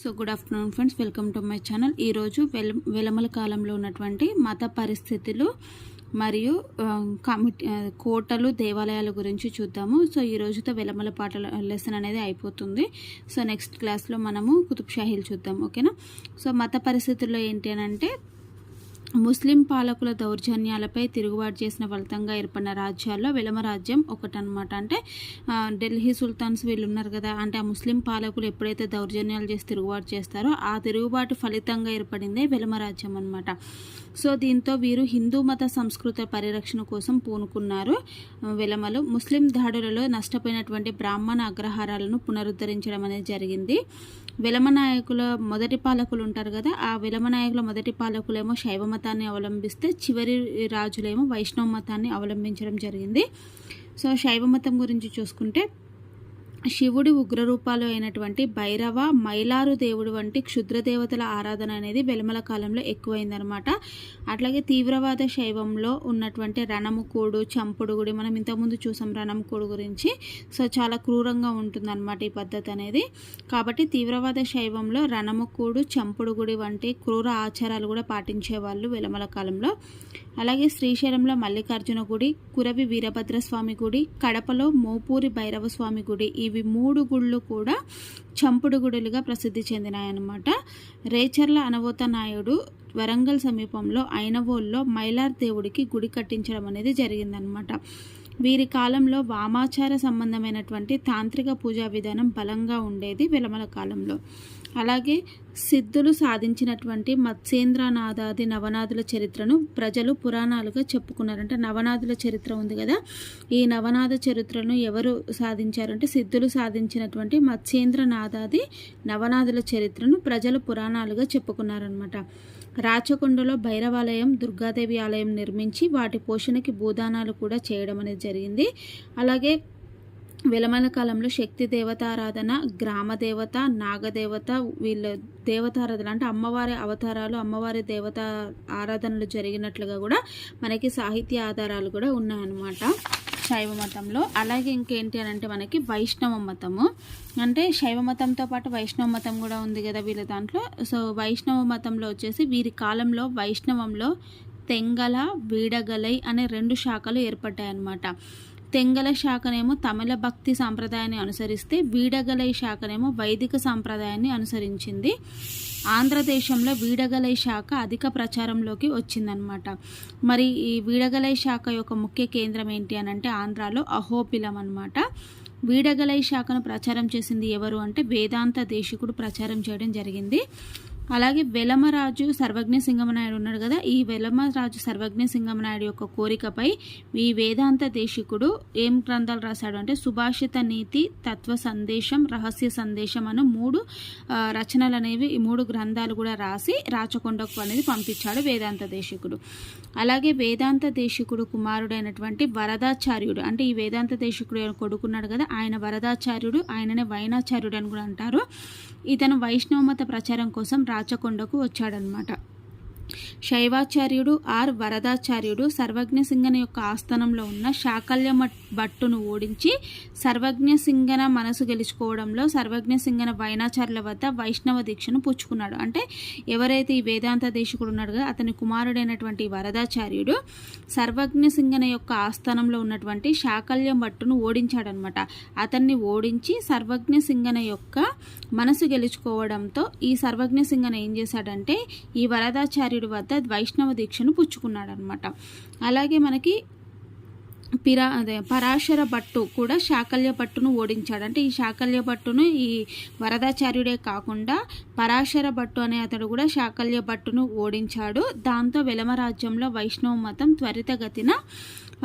So good afternoon friends welcome to my channel. ఈరోజు వెల వెలమల కాలంలో ఉన్నటువంటి మత పరిస్థితులు మరియు కమిటీ కోటలు దేవాలయాల గురించి చూద్దాము. సో ఈ రోజుతో వెలమల పాటల లెసన్ అనేది అయిపోతుంది. సో నెక్స్ట్ క్లాస్లో మనము కుతుబ్ షాహీలు చూద్దాం. ఓకేనా? సో మత పరిస్థితుల్లో ఏంటి అని అంటే ముస్లిం పాలకుల దౌర్జన్యాలపై తిరుగుబాటు చేసిన ఫలితంగా ఏర్పడిన రాజ్యాల్లో వెలమ రాజ్యం ఒకటనమాట అంటే ఢిల్లీ సుల్తాన్స్ వీళ్ళు ఉన్నారు కదా అంటే ఆ ముస్లిం పాలకులు ఎప్పుడైతే దౌర్జన్యాలు చేసి తిరుగుబాటు చేస్తారో ఆ తిరుగుబాటు ఫలితంగా ఏర్పడిందే వెలమ రాజ్యం అనమాట సో దీంతో వీరు హిందూ మత సంస్కృత పరిరక్షణ కోసం పూనుకున్నారు. వెలమలు ముస్లిం దాడులలో నష్టపోయినటువంటి బ్రాహ్మణ అగ్రహారాలను పునరుద్ధరించడం అనేది జరిగింది. విలమ నాయకుల మొదటి పాలకులు ఉంటారు కదా ఆ విలమ నాయకుల మొదటి పాలకులేమో శైవ మతాన్ని అవలంబిస్తే చివరి రాజులేమో వైష్ణవ మతాన్ని అవలంబించడం జరిగింది. సో శైవ మతం గురించి చూసుకుంటే శివుడి ఉగ్రరూపాలు అయినటువంటి భైరవ మైలారు దేవుడు వంటి క్షుద్ర దేవతల ఆరాధన అనేది వెలమల కాలంలో ఎక్కువైందనమాట అట్లాగే తీవ్రవాద శైవంలో ఉన్నటువంటి రణముకోడు చంపుడు గుడి మనం ఇంతకుముందు చూసాం రణముకోడు గురించి. సో చాలా క్రూరంగా ఉంటుందన్నమాట ఈ పద్ధతి అనేది. కాబట్టి తీవ్రవాద శైవంలో రణముకోడు చంపుడు గుడి వంటి క్రూర ఆచారాలు కూడా పాటించేవాళ్ళు వెలమల కాలంలో. అలాగే శ్రీశైలంలో మల్లికార్జున గుడి కురవి వీరభద్రస్వామి గుడి కడపలో మోపూరి భైరవ స్వామి గుడి ఇవి మూడు గుళ్ళు కూడా చంపుడు గుడులుగా ప్రసిద్ధి చెందినాయన్నమాట. రేచర్ల అనవోత నాయుడు వరంగల్ సమీపంలో ఐనవోల్లో మైలార్ దేవుడికి గుడి కట్టించడం అనేది జరిగిందనమాట వీరి కాలంలో వామాచార సంబంధమైనటువంటి తాంత్రిక పూజా విధానం బలంగా ఉండేది విలమల కాలంలో. అలాగే సిద్ధులు సాధించినటువంటి మత్స్యేంద్రనాథాది నవనాథుల చరిత్రను ప్రజలు పురాణాలుగా చెప్పుకున్నారంటే. నవనాథుల చరిత్ర ఉంది కదా. ఈ నవనాథ చరిత్రను ఎవరు సాధించారంటే సిద్ధులు సాధించినటువంటి మత్స్యేంద్రనాథాది నవనాథుల చరిత్రను ప్రజలు పురాణాలుగా చెప్పుకున్నారనమాట రాచకొండలో భైరవాలయం దుర్గాదేవి ఆలయం నిర్మించి వాటి పోషణకి భూదానాలు కూడా చేయడం అనేది జరిగింది. అలాగే వెలమల కాలంలో శక్తి దేవతారాధన గ్రామ దేవత నాగదేవత వీళ్ళ దేవతారాధన అంటే అమ్మవారి అవతారాలు అమ్మవారి దేవత ఆరాధనలు జరిగినట్లుగా కూడా మనకి సాహిత్య ఆధారాలు కూడా ఉన్నాయన్నమాట శైవ మతంలో. అలాగే ఇంకేంటి అని అంటే మనకి వైష్ణవ మతము. అంటే శైవ మతంతో పాటు వైష్ణవ మతం కూడా ఉంది కదా వీళ్ళ దాంట్లో. సో వైష్ణవ మతంలో వచ్చేసి వీరి కాలంలో వైష్ణవంలో తెంగల వీడగలై అనే రెండు శాఖలు ఏర్పడ్డాయన్నమాట. తెంగల శాఖనేమో తమిళ భక్తి సాంప్రదాయాన్ని అనుసరిస్తే వీడగలై శాఖనేమో వైదిక సాంప్రదాయాన్ని అనుసరించింది. ఆంధ్రదేశంలో వీడగలై శాఖ అధిక ప్రచారంలోకి వచ్చిందనమాట మరి ఈ వీడగలై శాఖ యొక్క ముఖ్య కేంద్రం ఏంటి అని అంటే ఆంధ్రాలో అహోబిలం అనమాట వీడగలై శాఖను ప్రచారం చేసింది ఎవరు అంటే వేదాంత దేశికుడు ప్రచారం చేయడం జరిగింది. అలాగే వెలమరాజు సర్వజ్ఞ సింగమనాయుడు ఉన్నాడు కదా ఈ వెలమరాజు సర్వజ్ఞ సింగమనాయుడు యొక్క కోరికపై ఈ వేదాంత దేశికుడు ఏం గ్రంథాలు రాశాడు అంటే సుభాషిత నీతి తత్వ సందేశం రహస్య సందేశం అను మూడు రచనలు అనేవి ఈ మూడు గ్రంథాలు కూడా రాసి రాచకొండకు అనేది పంపించాడు వేదాంత దేశికుడు. అలాగే వేదాంత దేశికుడు కుమారుడైనటువంటి వరదాచార్యుడు అంటే ఈ వేదాంత దేశికుడు కొడుకున్నాడు కదా ఆయన వరదాచార్యుడు ఆయననే వైనాచార్యుడు అని కూడా అంటారు. ఇతను వైష్ణవ మత ప్రచారం కోసం రాచకొండకు వచ్చాడనమాట. శైవాచార్యుడు ఆర్ వరదాచార్యుడు సర్వజ్ఞ సింగన యొక్క ఆస్థానంలో ఉన్న శాకల్య భట్టును ఓడించి సర్వజ్ఞ సింగన మనసు గెలుచుకోవడంలో సర్వజ్ఞ సింగన వైనాచార్యుల వద్ద వైష్ణవ దీక్షను పుచ్చుకున్నాడు. అంటే ఎవరైతే ఈ వేదాంత దేశకుడు ఉన్నాడు కదా అతని కుమారుడైనటువంటి వరదాచార్యుడు సర్వజ్ఞ సింగన యొక్క ఆస్థానంలో ఉన్నటువంటి శాకల్య భట్టును ఓడించాడనమాట. అతన్ని ఓడించి సర్వజ్ఞ సింగన యొక్క మనసు గెలుచుకోవడంతో ఈ సర్వజ్ఞ సింగన ఏం చేశాడంటే ఈ వరదాచార్యుడు వద్ద వైష్ణవ దీక్షను పుచ్చుకున్నాడనమాట. అలాగే మనకి పిరా అదే పరాశర భట్టు కూడా శాకల్య భట్టును ఓడించాడు. అంటే ఈ శాకల్య భట్టును ఈ వరదాచార్యుడే కాకుండా పరాశర భట్టు అనే అతడు కూడా శాకల్య భట్టును ఓడించాడు. దాంతో వెలమ రాజ్యంలో వైష్ణవ మతం త్వరితగతిన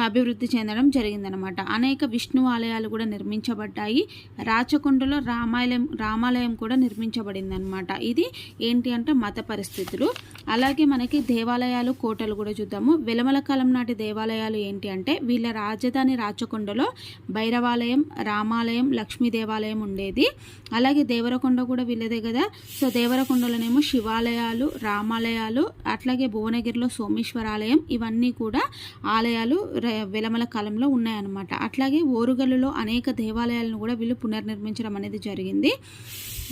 అభివృద్ధి చెందడం జరిగిందనమాట అనేక విష్ణు ఆలయాలు కూడా నిర్మించబడ్డాయి. రాచకొండలో రామాలయం రామాలయం కూడా నిర్మించబడిందనమాట ఇది ఏంటి అంటే మత పరిస్థితులు. అలాగే మనకి దేవాలయాలు కోటలు కూడా చూద్దాము. వెలమల కాలం నాటి దేవాలయాలు ఏంటి అంటే వీళ్ళ రాజధాని రాచకొండలో భైరవాలయం రామాలయం లక్ష్మీ దేవాలయం ఉండేది. అలాగే దేవరకొండ కూడా వీళ్ళదే కదా. సో దేవరకొండలోనేమో శివాలయాలు రామాలయాలు అట్లాగే భువనగిరిలో సోమేశ్వరాలయం ఇవన్నీ కూడా ఆలయాలు వెలమల కాలంలో ఉన్నాయన్నమాట. అట్లాగే ఓరుగల్లులో అనేక దేవాలయాలను కూడా వీళ్ళు పునర్నిర్మించడం అనేది జరిగింది.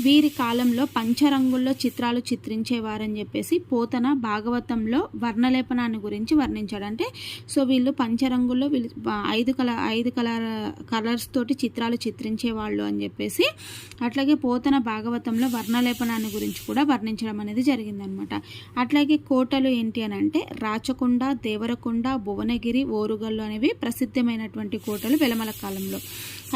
వీరి కాలంలో పంచరంగుల్లో చిత్రాలు చిత్రించేవారని చెప్పేసి పోతన భాగవతంలో వర్ణలేపనాన్ని గురించి వర్ణించాడు. అంటే సో వీళ్ళు పంచరంగుల్లో వీళ్ళు ఐదు కల ఐదు కలర్ కలర్స్ తోటి చిత్రాలు చిత్రించేవాళ్ళు అని చెప్పేసి అట్లాగే పోతన భాగవతంలో వర్ణలేపనాన్ని గురించి కూడా వర్ణించడం అనేది జరిగిందనమాట. అట్లాగే కోటలు ఏంటి అని అంటే రాచకొండ దేవరకొండ భువనగిరి ఓరుగల్లు అనేవి ప్రసిద్ధమైనటువంటి కోటలు వెలమల కాలంలో.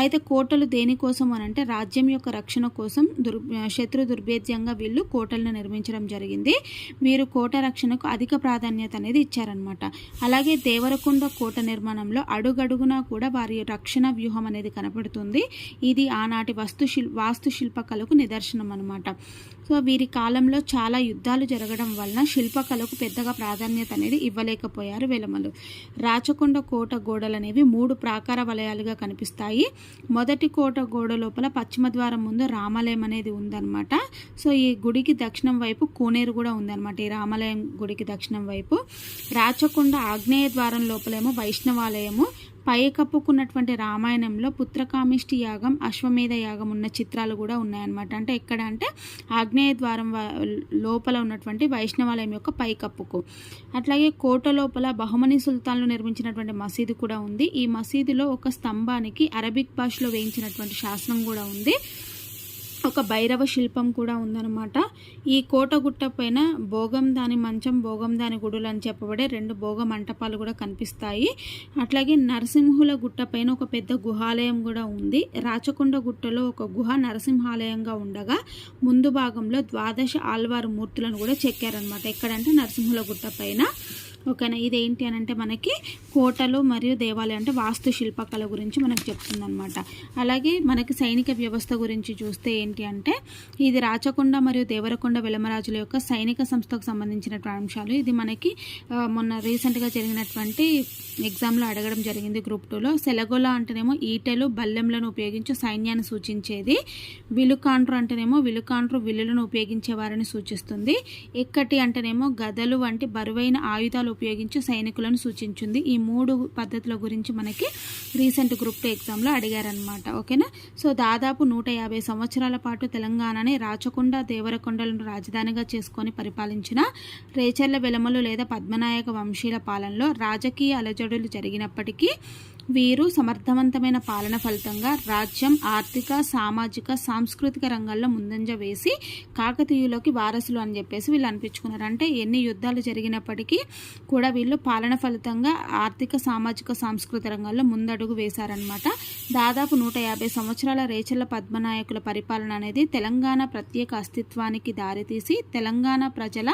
అయితే కోటలు దేనికోసం అని అంటే రాజ్యం యొక్క రక్షణ కోసం దుర్ శత్రు దుర్భేద్యంగా వీళ్ళు కోటలను నిర్మించడం జరిగింది. వీరు కోట రక్షణకు అధిక ప్రాధాన్యత అనేది ఇచ్చారనమాట అలాగే దేవరకొండ కోట నిర్మాణంలో అడుగడుగునా కూడా వారి రక్షణ వ్యూహం అనేది కనపడుతుంది. ఇది ఆనాటి వస్తు శిల్ వాస్తు శిల్పకళకు నిదర్శనం అనమాట సో వీరి కాలంలో చాలా యుద్ధాలు జరగడం వలన శిల్పకళకు పెద్దగా ప్రాధాన్యత అనేది ఇవ్వలేకపోయారు వెలమలు రాచకొండ కోట గోడలు అనేవి మూడు ప్రాకార వలయాలుగా కనిపిస్తాయి. మొదటి కోట గోడ లోపల పశ్చిమ ద్వారం ముందు రామాలయం అనేది ఉందన్నమాట. సో ఈ గుడికి దక్షిణం వైపు కోనేరు కూడా ఉందన్నమాట. ఈ రామాలయం గుడికి దక్షిణం వైపు. రాచకొండ ఆగ్నేయ ద్వారం లోపలేమో వైష్ణవాలయము. పై కప్పుకున్నటువంటి రామాయణంలో పుత్రకామిష్టి యాగం అశ్వమేధ యాగం ఉన్న చిత్రాలు కూడా ఉన్నాయన్నమాట. అంటే ఎక్కడ అంటే ఆగ్నేయ ద్వారం లోపల ఉన్నటువంటి వైష్ణవాలయం యొక్క పై కప్పుకు అట్లాగే కోట లోపల బహుమని సుల్తాన్లు నిర్మించినటువంటి మసీదు కూడా ఉంది. ఈ మసీదులో ఒక స్తంభానికి అరబిక్ భాషలో వేయించినటువంటి శాసనం కూడా ఉంది. ఒక భైరవ శిల్పం కూడా ఉందన్నమాట. ఈ కోటగుట్ట పైన భోగం దాని మంచం భోగం దాని గుడులు అని చెప్పబడే రెండు భోగ మంటపాలు కూడా కనిపిస్తాయి. అట్లాగే నరసింహుల గుట్ట పైన ఒక పెద్ద గుహాలయం కూడా ఉంది. రాచకొండ గుట్టలో ఒక గుహ నరసింహాలయంగా ఉండగా ముందు భాగంలో ద్వాదశ ఆల్వారు మూర్తులను కూడా చెక్కారనమాట ఎక్కడంటే నరసింహుల గుట్ట పైన. ఓకేనా? ఇదేంటి అని అంటే మనకి కోటలు మరియు దేవాలయం అంటే వాస్తు శిల్పకళ గురించి మనకు చెప్తుందనమాట అలాగే మనకి సైనిక వ్యవస్థ గురించి చూస్తే ఏంటి అంటే ఇది రాచకొండ మరియు దేవరకొండ వెలమరాజుల యొక్క సైనిక సంస్థకు సంబంధించినటువంటి అంశాలు. ఇది మనకి మొన్న రీసెంట్గా జరిగినటువంటి ఎగ్జామ్లో అడగడం జరిగింది గ్రూప్ టూలో. సెలగోల అంటేనేమో ఈటెలు బల్లెంలను ఉపయోగించి సైన్యాన్ని సూచించేది. విలుకాండ్రు అంటేనేమో విలుకాండ్రు విల్లులను ఉపయోగించేవారని సూచిస్తుంది. ఎక్కటి అంటేనేమో గదలు వంటి బరువైన ఆయుధాలు ఉపయోగించి సైనికులను సూచించింది. ఈ మూడు పద్ధతుల గురించి మనకి రీసెంట్ గ్రూప్ టూ ఎగ్జామ్లో అడిగారనమాట ఓకేనా? సో దాదాపు నూట యాభై సంవత్సరాల పాటు తెలంగాణని రాచకొండ దేవరకొండలను రాజధానిగా చేసుకొని పరిపాలించిన రేచర్ల వెలమలు లేదా పద్మనాయక వంశీల పాలనలో రాజకీయ అలజడులు జరిగినప్పటికీ వీరు సమర్థవంతమైన పాలన ఫలితంగా రాజ్యం ఆర్థిక సామాజిక సాంస్కృతిక రంగాల్లో ముందంజ వేసి కాకతీయులకి వారసులు అని చెప్పేసి వీళ్ళు అనిపించుకున్నారు. అంటే ఎన్ని యుద్ధాలు జరిగినప్పటికీ కూడా వీళ్ళు పాలన ఫలితంగా ఆర్థిక సామాజిక సాంస్కృతిక రంగాల్లో ముందడుగు వేశారనమాట దాదాపు నూట యాభై సంవత్సరాల రేచల్ల పద్మనాయకుల పరిపాలన అనేది తెలంగాణ ప్రత్యేక అస్తిత్వానికి దారితీసి తెలంగాణ ప్రజల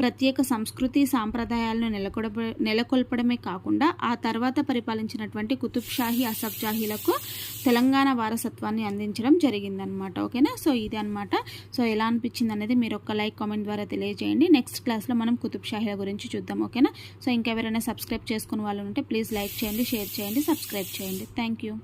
ప్రత్యేక సంస్కృతి సాంప్రదాయాలను నెలకొడ నెలకొల్పడమే కాకుండా ఆ తర్వాత పరిపాలించినటువంటి కుతుబ్ షాహీ జాహీలకు తెలంగాణ వారసత్వాన్ని అందించడం జరిగిందనమాట ఓకేనా? సో ఇది అనమాట సో ఎలా అనిపించింది అనేది మీరు ఒక లైక్ కామెంట్ ద్వారా తెలియజేయండి. నెక్స్ట్ క్లాస్లో మనం కుతుబ్ షాహీల గురించి చూద్దాం. ఓకేనా? సో ఇంకెవరైనా సబ్స్క్రైబ్ చేసుకున్న వాళ్ళు ఉంటే ప్లీజ్ లైక్ చేయండి షేర్ చేయండి సబ్స్క్రైబ్ చేయండి. Thank you.